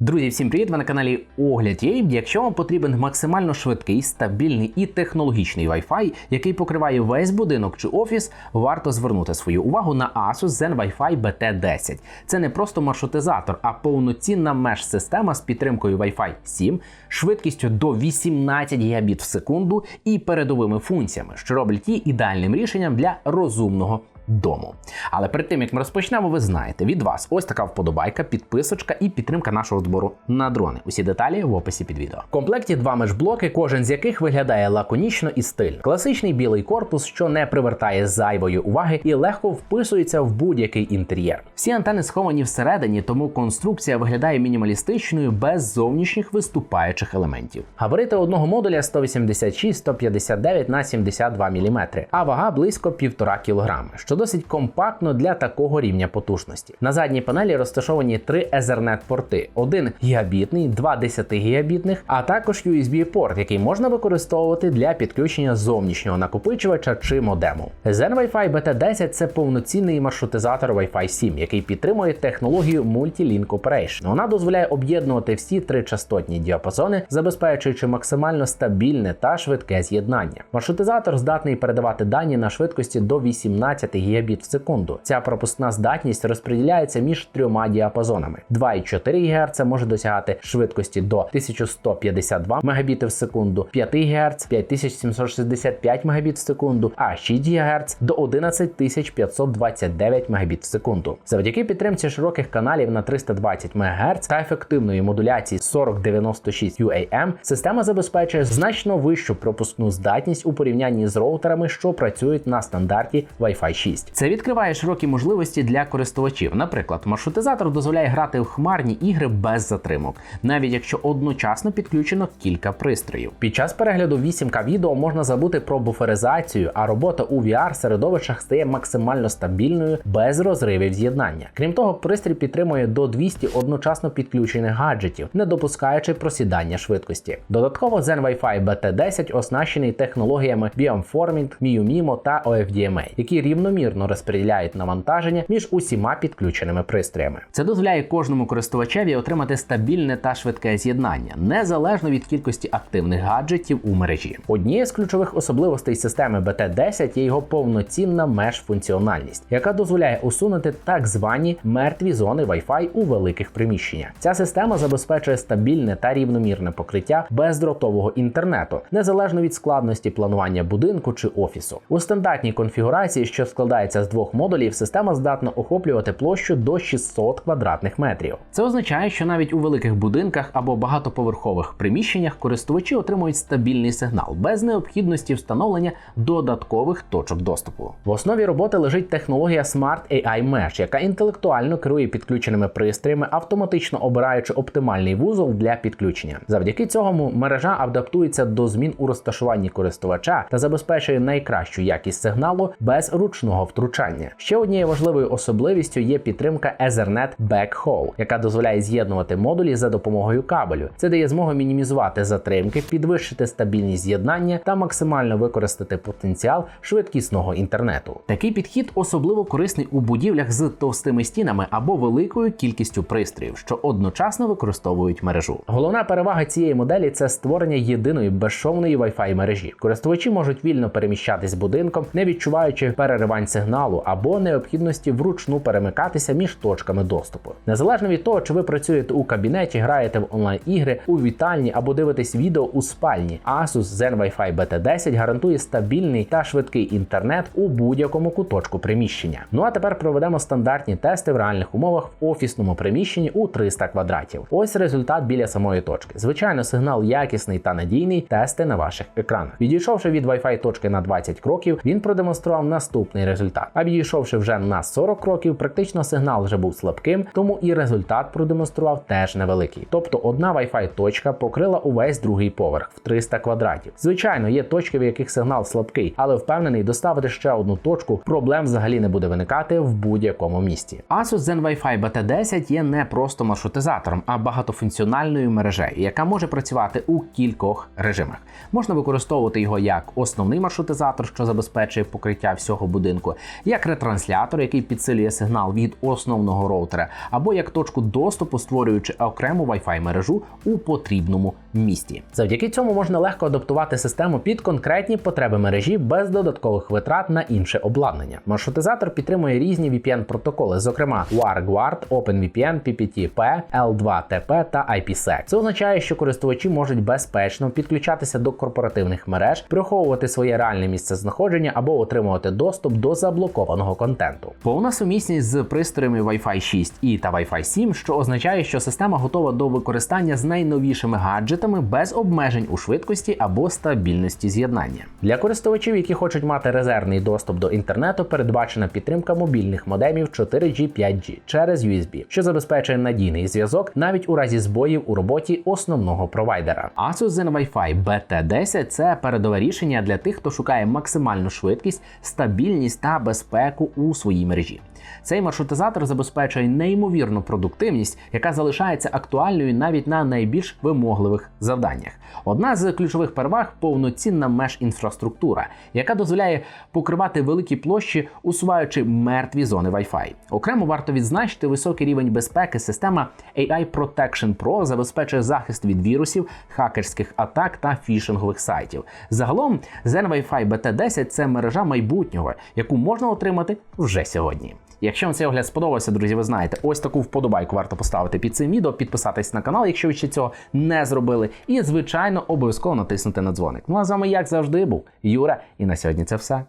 Друзі, всім привіт! Ви на каналі Огляд Є. Якщо вам потрібен максимально швидкий, стабільний і технологічний Wi-Fi, який покриває весь будинок чи офіс, варто звернути свою увагу на Asus Zen Wi-Fi BT10. Це не просто маршрутизатор, а повноцінна меж-система з підтримкою Wi-Fi 7, швидкістю до 18 Гбіт в секунду і передовими функціями, що роблять її ідеальним рішенням для розумного дому. Але перед тим як ми розпочнемо, ви знаєте, від вас ось така вподобайка, підписочка і підтримка нашого збору на дрони. Усі деталі в описі під відео. В комплекті два межблоки, кожен з яких виглядає лаконічно і стильно. Класичний білий корпус, що не привертає зайвої уваги і легко вписується в будь-який інтер'єр. Всі антени сховані всередині, тому конструкція виглядає мінімалістичною без зовнішніх виступаючих елементів. Габарити одного модуля 186-159 на 72 мм, а вага близько 1,5 кг, що досить компактно для такого рівня потужності. На задній панелі розташовані три Ethernet порти: один гігабітний, два 10 гігабітних, а також USB-порт, який можна використовувати для підключення зовнішнього накопичувача чи модему. Zen Wi-Fi BT10 це повноцінний маршрутизатор Wi-Fi 7, який підтримує технологію Multi-Link Operation. Вона дозволяє об'єднувати всі три частотні діапазони, забезпечуючи максимально стабільне та швидке з'єднання. Маршрутизатор здатний передавати дані на швидкості до 18 гігабіт в секунду. Ця пропускна здатність розподіляється між трьома діапазонами. 2,4 ГГц може досягати швидкості до 1152 Мбіт в секунду, 5 ГГц 5765 Мбіт в секунду, а 6 ГГц до 11529 Мбіт в секунду. Завдяки підтримці широких каналів на 320 МГц та ефективної модуляції 4096 UAM, система забезпечує значно вищу пропускну здатність у порівнянні з роутерами, що працюють на стандарті Wi-Fi 6. Це відкриває широкі можливості для користувачів. Наприклад, маршрутизатор дозволяє грати в хмарні ігри без затримок, навіть якщо одночасно підключено кілька пристроїв. Під час перегляду 8К відео можна забути про буферизацію, а робота у VR середовищах стає максимально стабільною без розривів з'єднання. Крім того, пристрій підтримує до 200 одночасно підключених гаджетів, не допускаючи просідання швидкості. Додатково Zen Wi-Fi BT10 оснащений технологіями Beamforming, MIUMIMO та OFDMA, які рівномірно розподіляють навантаження між усіма підключеними пристроями. Це дозволяє кожному користувачеві отримати стабільне та швидке з'єднання, незалежно від кількості активних гаджетів у мережі. Однією з ключових особливостей системи BT10 є його повноцінна меж-функціональність, яка дозволяє усунути так звані мертві зони Wi-Fi у великих приміщеннях. Ця система забезпечує стабільне та рівномірне покриття бездротового інтернету, незалежно від складності планування будинку чи офісу. У стандартній конфігурації, що складається з двох модулів, система здатна охоплювати площу до 600 квадратних метрів. Це означає, що навіть у великих будинках або багатоповерхових приміщеннях користувачі отримують стабільний сигнал без необхідності встановлення додаткових точок доступу. В основі роботи лежить технологія Smart AI Mesh, яка інтелектуально керує підключеними пристроями, автоматично обираючи оптимальний вузол для підключення. Завдяки цьому мережа адаптується до змін у розташуванні користувача та забезпечує найкращу якість сигналу без ручного втручання. Ще однією важливою особливістю є підтримка Ethernet Backhaul, яка дозволяє з'єднувати модулі за допомогою кабелю. Це дає змогу мінімізувати затримки, підвищити стабільність з'єднання та максимально використати потенціал швидкісного інтернету. Такий підхід особливо корисний у будівлях з товстими стінами або великою кількістю пристроїв, що одночасно використовують мережу. Головна перевага цієї моделі це створення єдиної безшовної Wi-Fi мережі. Користувачі можуть вільно переміщатись будинком, не відчуваючи переривань сигналу або необхідності вручну перемикатися між точками доступу. Незалежно від того, чи ви працюєте у кабінеті, граєте в онлайн-ігри, у вітальні або дивитесь відео у спальні, Asus Zen Wi-Fi BT10 гарантує стабільний та швидкий інтернет у будь-якому куточку приміщення. Ну а тепер проведемо стандартні тести в реальних умовах в офісному приміщенні у 300 квадратів. Ось результат біля самої точки. Звичайно, сигнал якісний та надійний. Тести на ваших екранах. Відійшовши від Wi-Fi точки на 20 кроків, він продемонстрував наступний результат. А відійшовши вже на 40 кроків, практично сигнал вже був слабким, тому і результат продемонстрував теж невеликий. Тобто одна Wi-Fi точка покрила увесь другий поверх в 300 квадратів. Звичайно, є точки, в яких сигнал слабкий, але впевнений, доставити ще одну точку проблем взагалі не буде виникати в будь-якому місці. Asus Zen Wi-Fi BT10 є не просто маршрутизатором, а багатофункціональною мережею, яка може працювати у кількох режимах. Можна використовувати його як основний маршрутизатор, що забезпечує покриття всього будинку, музику, як ретранслятор, який підсилює сигнал від основного роутера, або як точку доступу, створюючи окрему Wi-Fi мережу у потрібному місті. Завдяки цьому можна легко адаптувати систему під конкретні потреби мережі без додаткових витрат на інше обладнання. Маршрутизатор підтримує різні VPN-протоколи, зокрема WarGuard, OpenVPN, PPTP, L2TP та IPsec. Це означає, що користувачі можуть безпечно підключатися до корпоративних мереж, приховувати своє реальне місце знаходження або отримувати доступ до заблокованого контенту. Повна сумісність з пристроями Wi-Fi 6 і та Wi-Fi 7, що означає, що система готова до використання з найновішими гаджетами без обмежень у швидкості або стабільності з'єднання. Для користувачів, які хочуть мати резервний доступ до інтернету, передбачена підтримка мобільних модемів 4G 5G через USB, що забезпечує надійний зв'язок навіть у разі збоїв у роботі основного провайдера. Asus ZenWi-Fi BT10 – це передове рішення для тих, хто шукає максимальну швидкість, стабільність та безпеку у своїй мережі. Цей маршрутизатор забезпечує неймовірну продуктивність, яка залишається актуальною навіть на найбільш вимогливих завданнях. Одна з ключових переваг повноцінна меж-інфраструктура, яка дозволяє покривати великі площі, усуваючи мертві зони Wi-Fi. Окремо варто відзначити високий рівень безпеки. Система AI Protection Pro забезпечує захист від вірусів, хакерських атак та фішингових сайтів. Загалом, Zen Wi-Fi BT10 – це мережа майбутнього, яку можна отримати вже сьогодні. Якщо вам цей огляд сподобався, друзі, ви знаєте, ось таку вподобайку варто поставити під цим відео, підписатись на канал, якщо ви ще цього не зробили, і звичайно обов'язково натиснути на дзвоник. Ну а з вами, як завжди, був Юра, і на сьогодні це все.